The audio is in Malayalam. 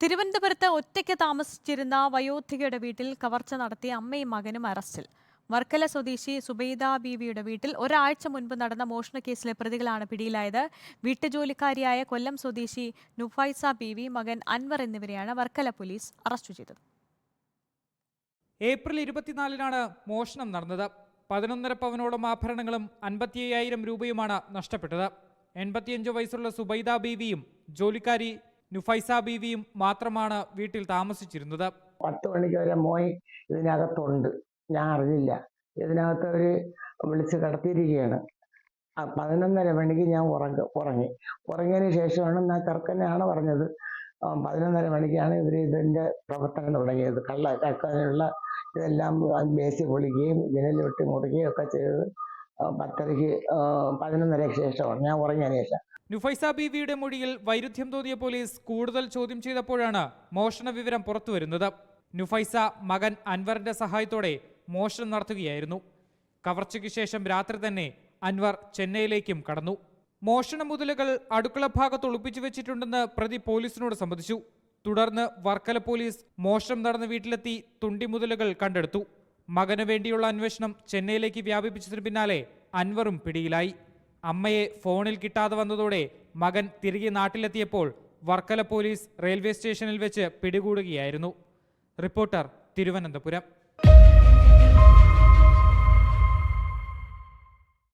തിരുവനന്തപുരത്ത് ഒറ്റയ്ക്ക് താമസിച്ചിരുന്ന വയോധികയുടെ വീട്ടിൽ കവർച്ച നടത്തിയ അമ്മയും മകനും അറസ്റ്റിൽ. വർക്കല സ്വദേശി സുബൈദ ബീവിയുടെ വീട്ടിൽ ഒരാഴ്ച മുൻപ് നടന്ന മോഷണ മോഷണക്കേസിലെ പ്രതികളാണ് പിടിയിലായത്. വീട്ടുജോലിക്കാരിയായ കൊല്ലം സ്വദേശി നുഫൈസ ബീവി മകൻ അൻവർ എന്നിവരെയാണ് വർക്കല പോലീസ് അറസ്റ്റ് ചെയ്തത്. ഏപ്രിൽ ഇരുപത്തിനാലിനാണ് മോഷണം നടന്നത്. പതിനൊന്നര പവനോളം ആഭരണങ്ങളും അൻപത്തി രൂപയുമാണ് നഷ്ടപ്പെട്ടത്. എൺപത്തിയഞ്ച് വയസ്സുള്ള സുബൈദ ബീവിയും ജോലിക്കാരി നുഫൈസ ബീവിയും മാത്രമാണ് വീട്ടിൽ താമസിച്ചിരുന്നത്. പത്ത് മണിക്ക് വരെ മോയ് ഇതിനകത്തുണ്ട്. ഞാൻ അറിഞ്ഞില്ല. ഇതിനകത്ത് അവർ വിളിച്ച് കിടത്തിയിരിക്കുകയാണ്. പതിനൊന്നര മണിക്ക് ഞാൻ ഉറങ്ങ ഉറങ്ങി. ഉറങ്ങിയതിന് ശേഷമാണ് ഞാൻ ചെറുക്കനെയാണ് പറഞ്ഞത്. പതിനൊന്നര മണിക്കാണ് ഇവർ ഇതിന്റെ പ്രവർത്തനം തുടങ്ങിയത്. കള്ള കക്കാനുള്ള ഇതെല്ലാം ബേസി പൊളിക്കുകയും ജനൽ വെട്ടി മുറിക്കുകയും ഒക്കെ ചെയ്തത് പത്തരയ്ക്ക് പതിനൊന്നരയ്ക്ക് ശേഷമാണ്. ഞാൻ ഉറങ്ങിയതിന് ശേഷം. നുഫൈസ ബീവിയുടെ മൊഴിയിൽ വൈരുദ്ധ്യം തോന്നിയ പോലീസ് കൂടുതൽ ചോദ്യം ചെയ്തപ്പോഴാണ് മോഷണ വിവരം പുറത്തുവരുന്നത് നുഫൈസ മകൻ അൻവറിന്റെ സഹായത്തോടെ മോഷണം നടത്തുകയായിരുന്നു. കവർച്ചയ്ക്ക് ശേഷം രാത്രി തന്നെ അൻവർ ചെന്നൈയിലേക്കും കടന്നു. മോഷണ മുതലുകൾ അടുക്കള ഭാഗത്ത് ഒളിപ്പിച്ചു വെച്ചിട്ടുണ്ടെന്ന് പ്രതി പോലീസിനോട് സമ്മതിച്ചു. തുടർന്ന് വർക്കല പോലീസ് മോഷണം നടന്ന വീട്ടിലെത്തി തുണ്ടി മുതലുകൾ കണ്ടെടുത്തു. മകന് വേണ്ടിയുള്ള അന്വേഷണം ചെന്നൈയിലേക്ക് വ്യാപിപ്പിച്ചതിന് പിന്നാലെ അൻവറും പിടിയിലായി. അമ്മയെ ഫോണിൽ കിട്ടാതെ വന്നതോടെ മകൻ തിരികെ നാട്ടിലെത്തിയപ്പോൾ വർക്കല പോലീസ് റെയിൽവേ സ്റ്റേഷനിൽ വെച്ച് പിടികൂടുകയായിരുന്നു. റിപ്പോർട്ടർ തിരുവനന്തപുരം.